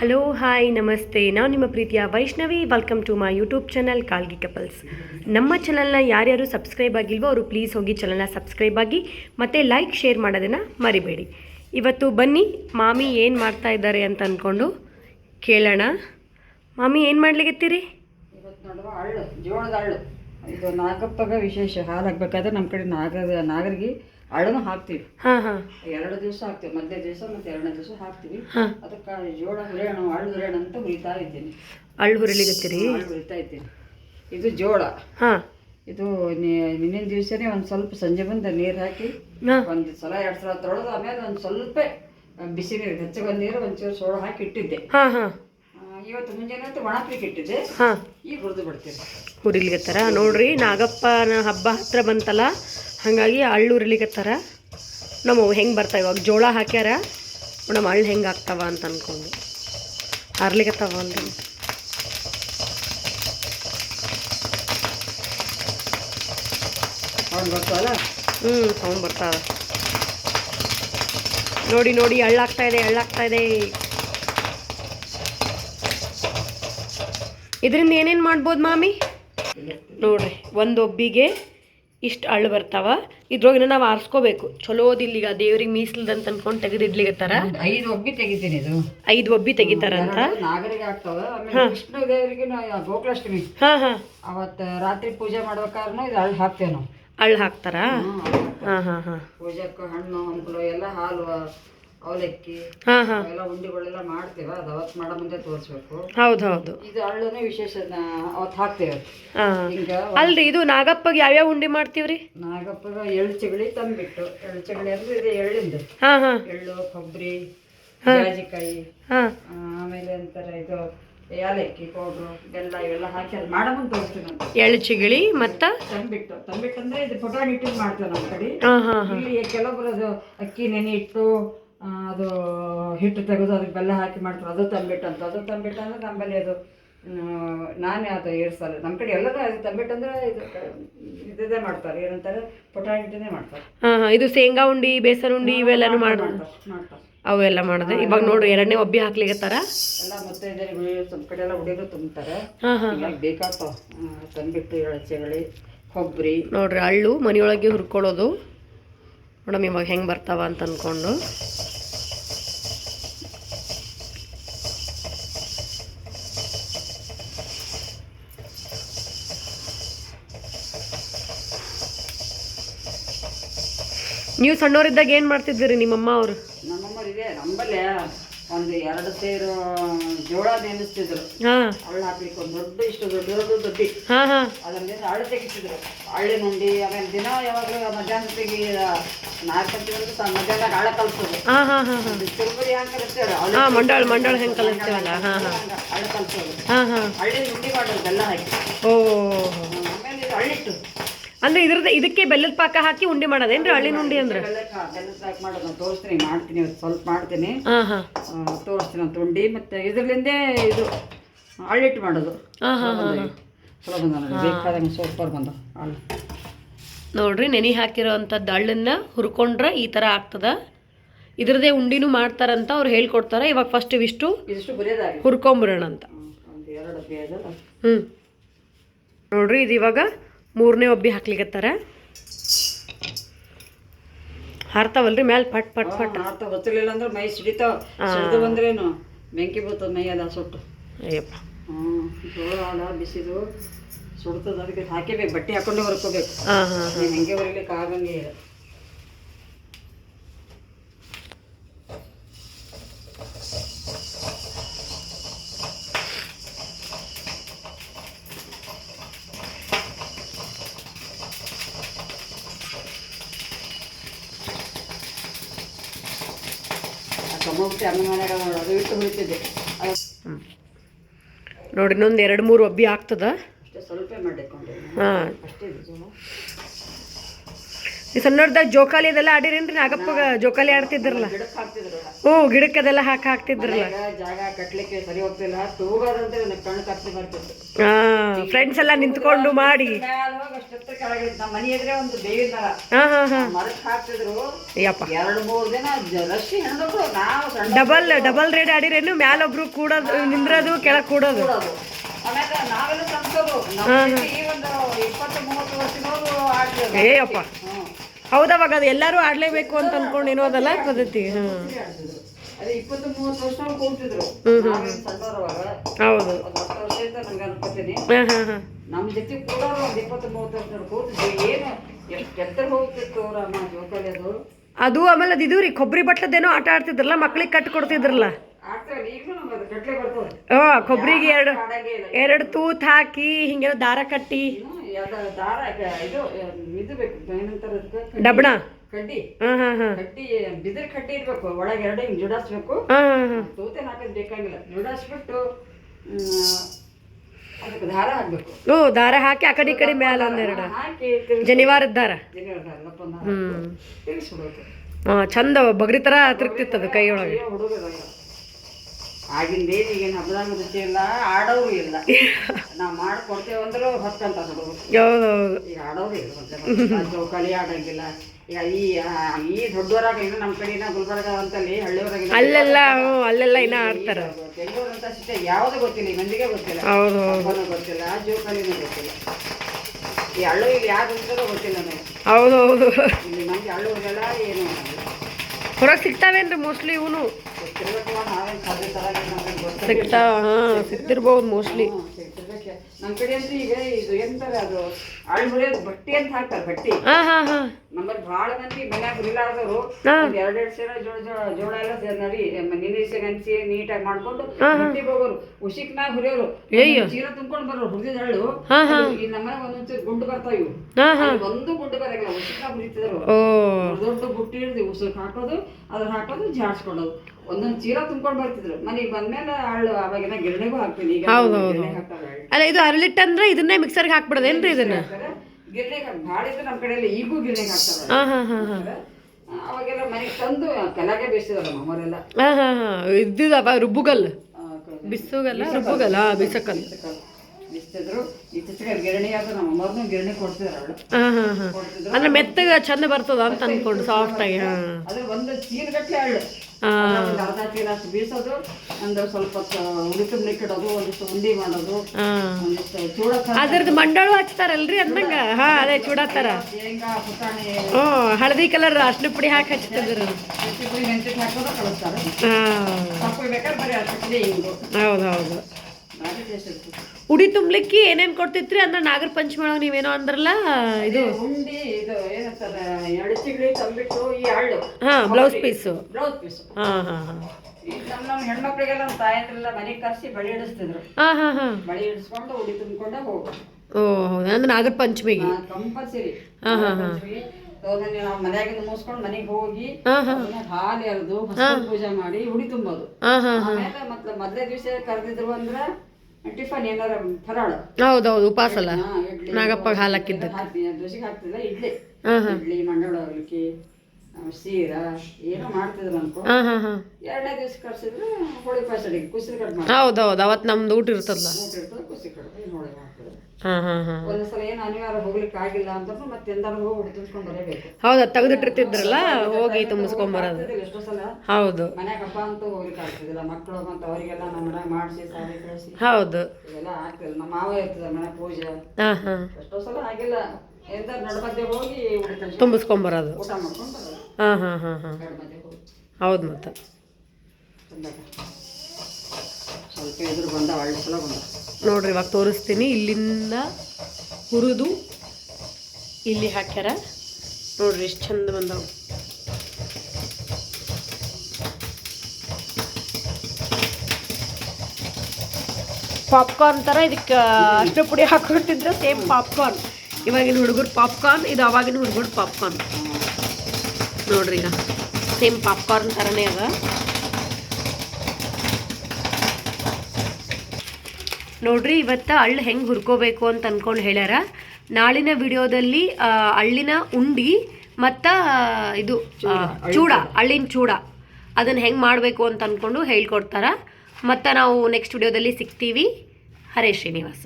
Hello hi ನಮಸ್ತೆ. ನಾವು ನಿಮ್ಮ ಪ್ರೀತಿಯ Vaishnavi. Welcome to my YouTube channel Kalagi couples ನಮ್ಮ ಚಾನಲ್ನ ಯಾರ್ಯಾರು ಸಬ್ಸ್ಕ್ರೈಬ್ ಆಗಿಲ್ವೋ ಅವರು ಪ್ಲೀಸ್ ಹೋಗಿ ಚಾನಲ್ನ ಸಬ್ಸ್ಕ್ರೈಬ್ ಆಗಿ, ಮತ್ತು ಲೈಕ್ ಶೇರ್ ಮಾಡೋದನ್ನು ಮರಿಬೇಡಿ. ಇವತ್ತು ಬನ್ನಿ, ಮಾಮಿ ಏನು ಮಾಡ್ತಾ ಇದ್ದಾರೆ ಅಂತ ಅಂದ್ಕೊಂಡು ಕೇಳೋಣ. ಮಾಮಿ ಏನು ಮಾಡ್ಲಿಕ್ಕೆತ್ತೀರಿ ಜೋಳದ ಇದು ನಾಗಪ್ಪಗ ವಿಶೇಷ. ಹಾಲು ಹಾಕ್ಬೇಕಾದ್ರೆ ನಮ್ಮ ಕಡೆ ನಾಗರ ನಾಗರಿಗೆ ಹಳ್ಳನು ಹಾಕ್ತೀವಿ. ಹಾಂ ಹಾಂ. ಎರಡು ದಿವಸ ಹಾಕ್ತೀವಿ. ಮಧ್ಯ ದಿವಸ ಮತ್ತೆ ಎರಡನೇ ದಿವಸ ಹಾಕ್ತೀವಿ. ಅದಕ್ಕೆ ಜೋಳ ಹುರಿಯೋಣ ಅಳ್ಳು ಹುರಿಯೋಣ ಅಂತ ಹುರಿತಾ ಇದ್ದೀನಿ. ಅಳ್ಳು ಹುರಿಲಿಕತ್ತೀರಿ? ಹಳ್ಳು ಹುರಿತಾ ಇದ್ದೀನಿ. ಇದು ಜೋಳ. ಹಾಂ. ಇದು ನಿನ್ನಿನ ದಿವಸನೇ ಒಂದು ಸ್ವಲ್ಪ ಸಂಜೆ ಬಂದ ನೀರು ಹಾಕಿ ಒಂದು ಸಲ ಎರಡು ಸಲ ತೊಳೆದು ಆಮೇಲೆ ಒಂದು ಸ್ವಲ್ಪ ಬಿಸಿ ನೀರು ಬೆಚ್ಚಗೊಂದು ನೀರು ಒಂಚೂರು ಸೋಳ ಹಾಕಿ ಇಟ್ಟಿದ್ದೆ. ಇವತ್ತು ಮುಂಜಾನೆ ಅಂತ ಒಣಪ್ಲಿಕ್ಕೆ ಇಟ್ಟಿದ್ದೆ. ಈಗ ಹುರಿದು ಬಿಡ್ತೀವಿ ಹುರಿಲಿಕತ್ತಾರ? ನೋಡ್ರಿ ನಾಗಪ್ಪನ ಹಬ್ಬ ಹತ್ರ ಬಂತಲ್ಲ ಹಾಗಾಗಿ ಅಳ್ಳು ಉರಿಲಿಕತ್ತಾರ ನಮ್ಮ ಹೆಂಗೆ ಬರ್ತಾವೆ ಇವಾಗ? ಜೋಳ ಹಾಕ್ಯಾರ ನಮ್ಮ ಅಳ್ಳು ಹೆಂಗೆ ಆಗ್ತಾವ ಅಂತ ಅಂದ್ಕೊಂಡು ಹಾರ್ಲಿಕತ್ತಾವ ಅಲ್ರಿ. ಬರ್ತಾವಲ್ಲ ಹ್ಞೂ ಸೌಂಡ್ ಬರ್ತಾವ. ನೋಡಿ ನೋಡಿ ಎಳ್ಳಾಗ್ತಾ ಇದೆ ಎಳ್ಳಾಗ್ತಾ ಇದೆ. ಇದರಿಂದ ಏನೇನು ಮಾಡ್ಬೋದು ಮಾಮಿ? ನೋಡ್ರಿ ಒಂದು ಒಬ್ಬಿಗೆ ಇಷ್ಟು ಅಳ್ಳು ಬರ್ತಾವ. ಇದ್ರೊಳಗಿನ ನಾವು ಆರಿಸ್ಕೋಬೇಕು. ಚಲೋದಿಲ್ಲಿಗ ದೇವ್ರಿಗೆ ಮೀಸಲ್ದಂತ ಅನ್ಕೊಂಡು ತೆಗೆದಿಡ್ಲಿಕತ್ತಾರ. ಐದು ಒಬ್ಬಿ ತೆಗಿತೀನಿ ಇದು. ಐದು ಒಬ್ಬಿ ತೆಗಿತಾರಂತ. ಅಂತ ನಾಗರಿಗೆ ಆಗ್ತಾವ. ವಿಷ್ಣು ದೇವರಿಗೆ ಗೋಕುಲಾಷ್ಟಮಿ. ಹಾಂ ಹಾಂ. ಅವತ್ತು ರಾತ್ರಿ ಪೂಜೆ ಮಾಡ್ಬೇಕಾದ್ರೂ ಇದು ಹಳ್ಳು ಹಾಕ್ತೇವೆ ನಾವು. ಅಳ್ಳು ಹಾಕ್ತಾರಾ? ಹಾ ಹಾ ಹಾ ಹಾಂ. ಪೂಜೆಕ್ಕೆ ಹಣ್ಣು ಹಂಪಲು ಎಲ್ಲ ಹಾಲು ಅವಲಕ್ಕಿ ಎಲ್ಲ ಉಂಡಿಗಳೆಲ್ಲ ಮಾಡ್ತೇವ. ಅದು ಅವತ್ತು ಮಾಡೋ ಮುಂದೆ ತೋರಿಸ್ಬೇಕು. ಹೌದು ಹೌದು. ಇದು ಹಳ್ಳನೇ ವಿಶೇಷ ಅವತ್ತು ಹಾಕ್ತೇವೆ. ಹಿಂಗ ಅಲ್ರಿ ಇದು ನಾಗಪ್ಪಗೆ ಯಾವ್ಯಾವ ಉಂಡೆ ಮಾಡ್ತೀವ್ರಿ? ನಾಗಪ್ಪಗ ಎಳ್ಳು ಚಿಗಳಿ ತಂದ್ಬಿಟ್ಟು ಎಳ್ಳು ಚಿಗಳಿ ಅಂದ್ರೆ ಇದು ಎಳ್ಳಿಂದು. ಎಳ್ಳು ಕೊಬ್ಬರಿ ಜಾಜಿಕಾಯಿ ಆಮೇಲೆ ಅಂತಾರೆ ಇದು ಏಲಕ್ಕಿ ಪೌಡ್ರು ಬೆಲ್ಲ ಇವೆಲ್ಲ ಹಾಕಿ ಅದು ಮಾಡಮಂತ ತೋರಿಸ್ತೀವಿ ನಾನು. ಎಳ್ಳು ಚಿಗಳಿ ಮತ್ತು? ತಂಬಿಟ್ಟು. ತಂಬಿಟ್ಟು ಅಂದ್ರೆ ಇದು ಪುಟಾಣಿ ಇಟ್ಟು ಮಾಡ್ತೇವೆ ನಮ್ಮ ಕಡೆ. ಇಲ್ಲಿ ಕೆಲವೊಬ್ರು ಅಕ್ಕಿ ನೆನೆ ಇಟ್ಟು ಅದು ಹಿಟ್ಟು ತೆಗೆದು ಅದಕ್ಕೆ ಬೆಲ್ಲ ಹಾಕಿ ಮಾಡ್ತಾರೆ. ಅದು ತಂಬಿಟ್ಟು ಅಂತ. ಅದು ತಂಬಿಟ್ಟು ಅಂದ್ರೆ ನಮ್ಮಲ್ಲಿ ಅದು ನಾನೇ ಅದು ಏರ್ಸಲ್ಲ. ನಮ್ಮ ಕಡೆ ಎಲ್ಲರೂ ಅದು ತಂಬಿಟ್ಟು ಅಂದ್ರೆ ಇದು ಇದೇ ಮಾಡ್ತಾರೆ. ಏನಂತಾರೆ? ಪುಟಾಣಿ ಹಿಟ್ಟನ್ನೇ ಮಾಡ್ತಾರೆ. ಹಾಂ ಹಾಂ. ಇದು ಶೇಂಗಾ ಉಂಡಿ ಬೇಸನ್ ಉಂಡಿ ಇವೆಲ್ಲನೂ ಮಾಡ ಮಾಡ್ತಾರೆ ಮಾಡ್ತಾರೆ. ಅವೆಲ್ಲ ಮಾಡಿದೆ. ಇವಾಗ ನೋಡು ಎರಡನೇ ಒಬ್ಬಿ ಹಾಕ್ಲಿಕತ್ತಾರ ಎಲ್ಲ ಮತ್ತೆ ಸ್ವಲ್ಪ ಕಡೆ ಎಲ್ಲ ಹುಡುಗರು ತುಂಬ್ತಾರೆ. ಬೇಕಾಗ್ತಾವ ತಂಬಿಟ್ಟು ಎಳಚೆಗಳಿ ಕೊಬ್ಬರಿ. ನೋಡ್ರಿ ಅಳ್ಳು ಮನೆಯೊಳಗೆ ಹುರ್ಕೊಳ್ಳೋದು. ಮೇಡಮ್ ಇವಾಗ ಹೆಂಗೆ ಬರ್ತಾವ ಅಂತ ಅಂದ್ಕೊಂಡು ನೀವು ಸಣ್ಣವರಿದ್ದಾಗ ಏನು ಮಾಡ್ತಿದ್ರಿ ನಿಮ್ಮಮ್ಮ ಅವರು? ನಮ್ಮಮ್ಮ ಇದೆ ಒಂದು ಎರಡು ಸೇರು ಜೋಳ ನೆನೆಸ್ತಿದ್ರು. ಹಾಂ. ಹಳ್ಳು ಹಾಕ್ಲಿಕ್ಕೆ ಒಂದು ದೊಡ್ಡ ಇಷ್ಟು ದೊಡ್ಡ ದೊಡ್ಡ ದೊಡ್ಡಿ ಹಾಂ ಹಾಂ. ಅದರಿಂದ ಹಳ್ಳು ತೆಗಿತಿದ್ರು. ಹಳ್ಳಿನ ಉಂಡಿ ಆಮೇಲೆ ದಿನ ಯಾವಾಗಲೂ ಮಧ್ಯಾಹ್ನ ತೆಗಿ ನಾಲ್ಕು ಗಂಟೆವರೆಗೂ ಸ- ಮಧ್ಯಾಹ್ನ ಹಳ್ಳ ಕಲ್ಸೋದು. ಹಾಂ ಹಾಂ ಹಾಂ ಹಾಂ. ಚುರುಮುರಿ ಹಂಗೆ ಕಲಿಸ್ತೇವೆ ಹಾಂ ಮಂಡಾಳ ಮಂಡಾಳ ಹೆಂಗೆ ಕಲಿಸ್ತೀವಲ್ಲ. ಹಾಂ ಹಾಂ. ಹಳ್ಳ ಕಲ್ಸೋದು ಹಾಂ ಹಾಂ. ಹಳ್ಳಿನ ಉಂಡಿ ಮಾಡೋದು ಬೆಲ್ಲ ಹಾಕಿ. ಓ ಆಮೇಲೆ ಇದು ಹಳ್ಳಿಟ್ಟು. ಅಂದ್ರೆ ಇದ್ರದ್ದು ಇದಕ್ಕೆ ಬೆಲ್ಲದ ಪಾಕ ಹಾಕಿ ಉಂಡೆ ಮಾಡೋದೇನ್ರಿ ಹಳ್ಳಿನ ಉಂಡೆ ಅಂದ್ರೆ? ಮಾಡೋದು. ನಾನು ತೋರಿಸ್ತೀನಿ ಮಾಡ್ತೀನಿ ಸ್ವಲ್ಪ ಮಾಡ್ತೀನಿ. ಹಾಂ ಹಾಂ. ತೋರಿಸ್ತೀನಿ ಅಂತ ಉಂಡಿ ಮತ್ತು ಇದರಲ್ಲಿಂದೇ ಇದು ಹಳ್ಳಿಟ್ಟು ಮಾಡೋದು. ಹಾಂ ಹಾಂ ಹಾಂ ಚಲೋ ಬಂದ ಬೇಕಾದಂಗೆ ಸೂಪರ್ ಬಂದ ಹಳ್ಳು ನೋಡ್ರಿ ನೆನೆ ಹಾಕಿರೋ ಅಂಥದ್ದು ಹಳ್ಳನ್ನ ಹುರ್ಕೊಂಡ್ರೆ ಈ ಥರ ಆಗ್ತದ. ಇದ್ರದೇ ಉಂಡಿನೂ ಮಾಡ್ತಾರಂತ ಅವ್ರು ಹೇಳ್ಕೊಡ್ತಾರೆ. ಇವಾಗ ಫಸ್ಟ್ ಇವಿಷ್ಟು ಇದಿಷ್ಟು ಹುರ್ಕೊಂಬರೋಣ ಅಂತ ಹ್ಞೂ ನೋಡ್ರಿ ಇದು ಇವಾಗ ಮೂರನೇ ಒಬ್ಬಿ ಹಾಕ್ಲಿಕತ್ತಾರ. ಹಾರ್ತಾವಲ್ರಿ ಮ್ಯಾಲ ಪಟ್ ಪಟ್ ಪಟ್. ಹಾರ್ತಾವ. ಗೊತ್ತಿರಲಿಲ್ಲ ಅಂದ್ರೆ ಮೈ ಸಿಡಿತಾವ. ಸಿಡಿದು ಬಂದ್ರೇನು? ಬೆಂಕಿ ಬರ್ತದ ಮೈ ಅದ ಸುಟ್ಟು. ಅಯ್ಯಪ್ಪ. ಹ್ಞೂ ಜೋಳ ಅದ ಬಿಸಿದು ಸುಡ್ತದ ಅದಕ್ಕೆ ಹಾಕಿಬೇಕು. ಬಟ್ಟೆ ಹಾಕೊಂಡೇ ಹೊರ್ಕೋಬೇಕು. ಹಾಂ ಹಾಂ ಹಂಗೆ ಹೊರಿಲಿಕ್ಕೆ ಆಗಂಗೆ ಅದು ಇಟ್ಟು ಹುರಿತಿದ್ದೆ ನೋಡಿ ಇನ್ನೊಂದು ಎರಡು ಮೂರು ಒಬ್ಬಿ ಆಗ್ತದ? ಸ್ವಲ್ಪ ಮಾಡಿಕೊಂಡೆ ಹಾಂ. ಅಷ್ಟೇ ಈ ಸಣ್ಣದಾಗ ಜೋಕಾಲಿ ಅದೆಲ್ಲ ಆಡಿರೇನ್ರಿ ನಾಗಪ್ಪಗ ಜೋಕಾಲಿ ಆಡ್ತಿದ್ರಲ್ಲ? ಹ್ಞೂ ಗಿಡಕ್ಕೆ ಅದೆಲ್ಲ ಹಾಕಿ ಹಾಕ್ತಿದ್ರಲ್ಲ. ಹಾಂ ಫ್ರೆಂಡ್ಸ್ ಎಲ್ಲ ನಿಂತ್ಕೊಂಡು ಮಾಡಿ. ಡಬಲ್ ಡಬಲ್ ರೇಡ್ ಆಡಿರೇನು ಮ್ಯಾಲೊಬ್ರು ಕೂಡೋದು ನಿಂದ್ರದು ಕೆಳಗೆ ಕೂಡೋದು. ಕೂಡೋದು. ಹೌದವಾಗ ಅದು ಎಲ್ಲರೂ ಆಡಲೇಬೇಕು ಅಂತ ಅನ್ಕೊಂಡು ಏನೋ ಅದಲ್ಲ ಪದ್ಧತಿ ಹ್ಞೂ ಹೌದು ಅದು? ಆಮೇಲೆ ಅದು ಇದು ರೀ ಕೊಬ್ಬರಿ ಬಟ್ಲದ್ದೇನೋ ಆಟ ಆಡ್ತಿದ್ರಲ್ಲ ಮಕ್ಳಿಗೆ ಕಟ್ಟಿ ಕೊಡ್ತಿದ್ರಲ್ಲ. ಹಾಂ ಕೊಬ್ಬರಿಗೆ ಎರಡು ಎರಡು ತೂತ್ ಹಾಕಿ ಹಿಂಗೇನೋ ದಾರ ಕಟ್ಟಿ. ದಾರ ಇದು ಇದು ಬೇಕು ಏನಂತಾರೆ ಅದಕ್ಕೆ? ಡಬಣ? ಕಡ್ಡಿ. ಹಾಂ ಹಾಂ ಹಾಂ. ಕಡ್ಡಿ ಬಿದಿರ್ ಕಡ್ಡಿ ಇರ್ಬೇಕು ಒಳಗೆ ಎರಡು ಹಿಂಗೆ ಜೋಡಿಸ್ಬೇಕು. ಹಾಂ ಹಾಂ ಹಾಂ. ತೂತೆ ಹಾಕೋದು ಬೇಕಾಗಿಲ್ಲ. ಜೋಡಿಸ್ಬಿಟ್ಟು ಅದಕ್ಕೆ ದಾರ ಹಾಕ್ಬೇಕು. ಓ ದಾರ ಹಾಕಿ ಆ ಕಡೆ ಈ ಕಡೆ ಮ್ಯಾಲ ಒಂದೆರಡು ಹಾಕಿ ತಿರ್ಗಿ ಜನಿವಾರದ ದಾರ. ಹ್ಮ್. ತಿರ್ಗಿಸ್ಬಿಡ್ಬೇಕು. ಹಾಂ ಚಂದ ಬಗ್ರಿ ಥರ ತಿರುಗ್ತಿತ್ತು ಅದು ಕೈಯೊಳಗೆ. ಆಗಿಂದ ಏನು ಈಗಿನ ಹಬ್ಬದಾಗ ರುಚಿ ಇಲ್ಲ ಆಡೋರು ಇಲ್ಲ. ನಾವು ಮಾಡ್ಕೊಡ್ತೇವೆ ಅಂದ್ರೂ ಹೊತ್ತಂತ ಹೌದೌದು. ಈಗ ಆಡೋರು ಇಲ್ಲ ಚೌಕಾಲಿ ಆಡಂಗಿಲ್ಲ. ಈಗ ಈ ಈ ದೊಡ್ಡವರಾಗ ಇನ್ನು ನಮ್ಮ ಕಡೆನ ಗುಲ್ಬರ್ಗ ಅಂತಲ್ಲಿ ಹಳ್ಳಿಯವರಾಗ ಅಲ್ಲೆಲ್ಲ ಅಲ್ಲೆಲ್ಲ ಇನ್ನ ಆಡ್ತಾರ. ಬೆಂಗಳೂರು ಅಂತ ಸಿಟ್ಟೆ ಯಾವುದು ಗೊತ್ತಿಲ್ಲ ಮಂದಿಗೆ ಗೊತ್ತಿಲ್ಲ. ಹೌದು ಹಬ್ಬನೂ ಗೊತ್ತಿಲ್ಲ ಜೋಕಾಲಿನೂ ಗೊತ್ತಿಲ್ಲ. ಈ ಹಳ್ಳು ಇಲ್ಲಿ ಯಾರು ಗೊತ್ತಿಲ್ಲ ನನಗೆ ಹೌದು ಹೌದು ಇಲ್ಲಿ ಮಂದಿ ಹಳ್ಳುವರೆಲ್ಲ ಏನು ಹೊರಗೆ ಸಿಗ್ತಾವೇನ್ರಿ? ಮೋಸ್ಟ್ಲಿ ಇವನು. ಸಿಗ್ತಾವ ಹಾಂ ಸಿಗ್ತಿರ್ಬೋದು ಮೋಸ್ಟ್ಲಿ ನಮ್ಮ ಕಡೆ ಅಂದ್ರೆ ಈಗ ಇದು ಎಂತಾರ ಅದು ಹೊಲಿಯೋದು ಬಟ್ಟಿ ಅಂತ ಹಾಕ್ತಾರೆ ಬಟ್ಟಿ. ಹಾ ಹಾಂ ಹಾಂ. ನಮ್ಮಲ್ಲಿ ಭಾಳ ಮಂದಿ ಮನ್ಯಾಗ ಹುರಿಲಾರ್ದವರು. ಎರಡೆರಡು ಸೇರ ಜೋಳ ಜೋಳ ಜೋಳ ಎಲ್ಲ ನರಿ ನಿನೇಸಿ ಗಂಚಿ ನೀಟಾಗಿ ಮಾಡ್ಕೊಂಡು ಬಟ್ಟಿ ಹೋಗೋರು. ಉಸಿಕ್ ಮ್ಯಾಗ ಹುರಿಯೋರು. ಚೀಲ ತುಂಬ್ಕೊಂಡು ಬರೋರು ಹುರಿದಿದ ಹಳ್ಳು. ಈ ನಮ್ಮ ಒಂದೊಂದ್ಸರಿ ಗುಂಡು ಬರ್ತಾವ ಇವು. ಒಂದು ಗುಂಡು ಬರಂಗಿಲ್ಲ ಉಸಿಕ್ನಾಗ ಹುರಿತಿದ್ರು. ದೊಡ್ಡ ಬುಟ್ಟಿ ಹಿಡ್ದು ಉಸುಕ್ ಹಾಕೋದು ಅದ್ರ ಹಾಕೋದು ಜಾಡ್ಸ್ಕೊಡೋದು ಒಂದೊಂದು ಚೀಲ ತುಂಬ್ಕೊಂಡು ಬರ್ತಿದ್ರು. ಮನೆಗೆ ಬಂದ್ಮೇಲೆ ಹಳ್ಳು ಅವಾಗಿನ ಗಿರಣಿಗೂ ಹಾಕ್ತೀನಿ. ಈಗ ಹಾಕ್ತಾರೆ. ಅಲ್ಲ ಇದು ಅರಳಿಟ್ಟು ಅಂದ್ರೆ ಇದನ್ನೇ ಮಿಕ್ಸರ್ಗೆ ಹಾಕ್ಬಿಡೋದೇನ್ರಿ ಇದನ್ನ? ಹಾಕ್- ಭಾಳ ಇದ್ರೆ ನಮ್ಮ ಕಡೆಯಲ್ಲಿ ಈಗೂ ಹಾಕ್ತಾರೆ. ಹಾಂ ಹಾಂ ಹಾಂ ಹಾಂ. ಅವಾಗೆಲ್ಲ ಮನೆಗೆ ತಂದು ಕೆಳಗೆ ಬೇಯಿಸಿದಾರೆ ನಮ್ಮವರೆಲ್ಲ ಹಾಂ ಹಾಂ ಹಾಂ. ಇದ್ದಿದವ ರುಬ್ಬುಗಲ್ ಬಿಸುಗಲ್ಲ ರುಬ್ಬುಗಲ್ಲ? ಬಿಸಕಲ್ ಬಿಸ್ತಿದ್ರು ಇತ್ತೀಚೆಗೆ ಗಿರಣಿ ಅದು ನಮ್ಮ ಅಮ್ಮರ್ನು ಗಿರಣಿ ಕೊಡ್ತಿದ್ರು ಅವಳು. ಹಾಂ ಹಾಂ ಹಾಂ. ಅಂದ್ರೆ ಮೆತ್ತಗೆ ಚಂದ ಬರ್ತದ ಅಂತ ಅನ್ಕೊಂಡು ಸಾಫ್ಟಾಗಿ ಹಾಂ. ಅದ್ರ ಒಂದು ಹಳ್ಳು ಹಾಂ ಒಂದು ಅರ್ಧ ಬೀಸೋದು ಅಂದ್ರೆ ಸ್ವಲ್ಪ ಒಂದಿಷ್ಟು ಉಂಡಿ ಮಾಡೋದು ಹಾಂ ಒಂದಿಷ್ಟು ಚೂಡ ಅದ್ರದ್ದು ಮಂಡಳು ಹಚ್ತಾರಲ್ರಿ ಅದ್ನಂಗ ಹಾಂ ಅದೇ ಚೂಡತ್ತಾರ ಶೇಂಗಾ ಪುಟಾಣಿ ಹ್ಞೂ ಹಳದಿ ಕಲರ್ ಅರ್ಶಿನ ಪುಡಿ ಹಾಕಿ ಹಚ್ತಿದ್ರು ಹೌದೌದು ಪುಡಿ ಮೆಂತ್ಯಕ್ಕೆ ಹಾಕೋದು ಕಳಿಸ್ತಾರೆ. ಹಾಂ. ತಪ್ಪು ಬೇಕಾದ್ರೆ ಬರೀ ಅರ್ಶಿನ ಹಿಂಗು. ಹೌದು ಹೌದು ಉಡಿ ತುಂಬಲಿಕ್ಕೆ ಏನೇನ್ ಕೊಡ್ತಿತ್ರಿ? ಅಂದ್ರೆ ನಾಗರ ಪಂಚಮಿ ಒಳಗೆ ನೀವೇನೋ ಅಂದ್ರಲ್ಲ ಇದು ಉಂಡಿ ಇದು ಏನಂತಾರೆ ಎರಡು ತಿಂಗಳಿಗೆ ತಂಬಿಟ್ಟು ಈ ಹಳ್ಳು ಹಾ ಬ್ಲೌಸ್ ಪೀಸು ಬ್ಲೌಸ್ ಪೀಸ್ ಹಾ ಹಾ ಹಾ. ಈಗ ನಮ್ಮ ನಮ್ಮ ಹೆಣ್ಮಕ್ಳಿಗೆಲ್ಲ ನಮ್ಮ ತಾಯಂದ್ರೆಲ್ಲ ಮನೆಗೆ ಕರೆಸಿ ಬಳಿ ಇಡಿಸ್ತಿದ್ರು. ಹಾ ಹಾ ಹಾ. ಬಳಿ ಇಡಿಸ್ಕೊಂಡು ಉಡಿ ತುಂಬಿಕೊಂಡೆ ಹೋಗೋದು. ಓ ಹೌದಾ? ಅಂದ್ರೆ ನಾಗರ ಪಂಚಮಿಗೆ. ಕಂಪಲ್ಸರಿ. ಹಾ ಹಾ ಹಾ. ನಾವು ಮನೆಯಾಗಿಂದ ಮುಗಿಸ್ಕೊಂಡು ಮನೆಗೆ ಹೋಗಿ ಹಾಲು ಎರೆದು ಪೂಜೆ ಮಾಡಿ ಉಡಿ ತುಂಬೋದು. ಆಮೇಲೆ ಮತ್ತೆ ಮೊದಲೇ ದಿವಸ ಕರೆದಿದ್ರು ಅಂದ್ರೆ ಟಿಫನ್ ಏನಾರ ಫರಾಳ ಹೌದೌದು ಉಪವಾಸ ಅಲ್ಲ ನಾಗಪ್ಪ ಹಾಲು ಹಾಕಿದ್ದ ಹಾಕ್ತೀನಿ ದೋಸೆಗೆ ಹಾಕ್ತಿಲ್ಲ ಇಡ್ಲಿ. ಹಾ ಹಾ ಇಡ್ಲಿ ಮಂಡಳ ಅವಲಕ್ಕಿ ಸೀರಾ ಏನೋ ಮಾಡ್ತಿದ್ರು ಅನ್ಕೋ ಹಾ ಹಾ ಹಾ. ಎರಡನೇ ದಿವಸ ಕರ್ಸಿದ್ರೆ ಹೋಳಿ ಪಾಯಸ ಅಡಿಗೆ ಕಟ್ ಮಾಡಿ ಹೌದು ಅವತ್ತು ನಮ್ದು ಊಟ ಇರ್ತದಲ್ಲ ಊಟ ಇರ್ತದೆ ಕುಸಿ ಏನು ಹೋಳಿ ಮಾಡ್ತಿದ್ರು ಹಾ ಹಾ ಹಾ. ಒಂದ್ಸಲ ಏನು ಅನಿವಾರ್ಯ ಹೋಗ್ಲಿಕ್ಕೆ ಆಗಿಲ್ಲ ಅಂದ್ರೂ ಮತ್ತೆ ಎಂದಾರು ಹೋಗಿ ಉಡಿ ತುಂಬಿಸ್ಕೊಂಡು ಬರಬೇಕು. ಹೌದಾ ತೆಗೆದಿಟ್ಟಿರ್ತಿದ್ರಲ್ಲ ಹೋಗಿ ತುಂಬಿಸ್ಕೊಂಬರೋದು ಎಷ್ಟೋ ಸಲ. ಹೌದು. ಮನ್ಯಾಗ ಹಬ್ಬ ಅಂತೂ ಹೋಗ್ಲಿಕ್ಕೆ ಆಗ್ತಿದ್ದಿಲ್ಲ ಮಕ್ಕಳು ಮತ್ತು ಅವರಿಗೆಲ್ಲ ನಮ್ಮ ಮನ್ಯಾಗ ಮಾಡಿಸಿ ಸಾರಿ ಕಳಿಸಿ. ಹೌದು. ಇವೆಲ್ಲ ಆಗ್ತಿಲ್ಲ ನಮ್ಮ ಮಾವ ಇರ್ತದ ಮನೆ ಪೂಜೆ. ಹಾ ಹಾ. ಎಷ್ಟೋ ಸಲ ಆಗಿಲ್ಲ. ತುಂಬಿಸ್ಕೊಂಬರೋದು. ಹಾಂ ಹಾಂ ಹಾಂ ಹಾಂ. ಹೌದು ಮತ್ತೆ. ನೋಡ್ರಿ ಇವಾಗ ತೋರಿಸ್ತೀನಿ. ಇಲ್ಲಿಂದ ಹುರಿದು ಇಲ್ಲಿ ಹಾಕ್ಯಾರ. ನೋಡ್ರಿ ಎಷ್ಟು ಚಂದ ಬಂದವು. ಪಾಪ್ಕಾರ್ನ್ ಥರ ಇದಕ್ಕೆ ಅಷ್ಟು ಪುಡಿ ಹಾಕೊಂಡಿದ್ರೆ ಸೇಮ್ ಪಾಪ್ಕಾರ್ನ್. ಇವಾಗಿನ ಹುಡುಗರು ಪಾಪ್ಕಾರ್ನ್ ಇದು ಅವಾಗಿನ ಹುಡುಗರು ಪಾಪ್ಕಾರ್ನ್ ನೋಡ್ರಿ ಈಗ. ಸೇಮ್ ಪಾಪ್ಕಾರ್ನ್ ಥರನೇ ಅದ. ನೋಡ್ರಿ, ಇವತ್ತು ಅಳ್ಳು ಹೆಂಗೆ ಹುರ್ಕೋಬೇಕು ಅಂತ ಅಂದ್ಕೊಂಡು ಹೇಳ್ಯಾರ. ನಾಳಿನ ವಿಡಿಯೋದಲ್ಲಿ ಅಳ್ಳಿನ ಉಂಡಿ ಮತ್ತು, ಇದು ಚೂಡ ಅಳ್ಳಿನ ಚೂಡ. ಅದನ್ನು ಹೆಂಗೆ ಮಾಡಬೇಕು ಅಂತ ಅಂದ್ಕೊಂಡು ಹೇಳ್ಕೊಡ್ತಾರ. ಮತ್ತು ನಾವು ನೆಕ್ಸ್ಟ್ ವಿಡಿಯೋದಲ್ಲಿ ಸಿಗ್ತೀವಿ. ಹರೇ ಶ್ರೀನಿವಾಸ.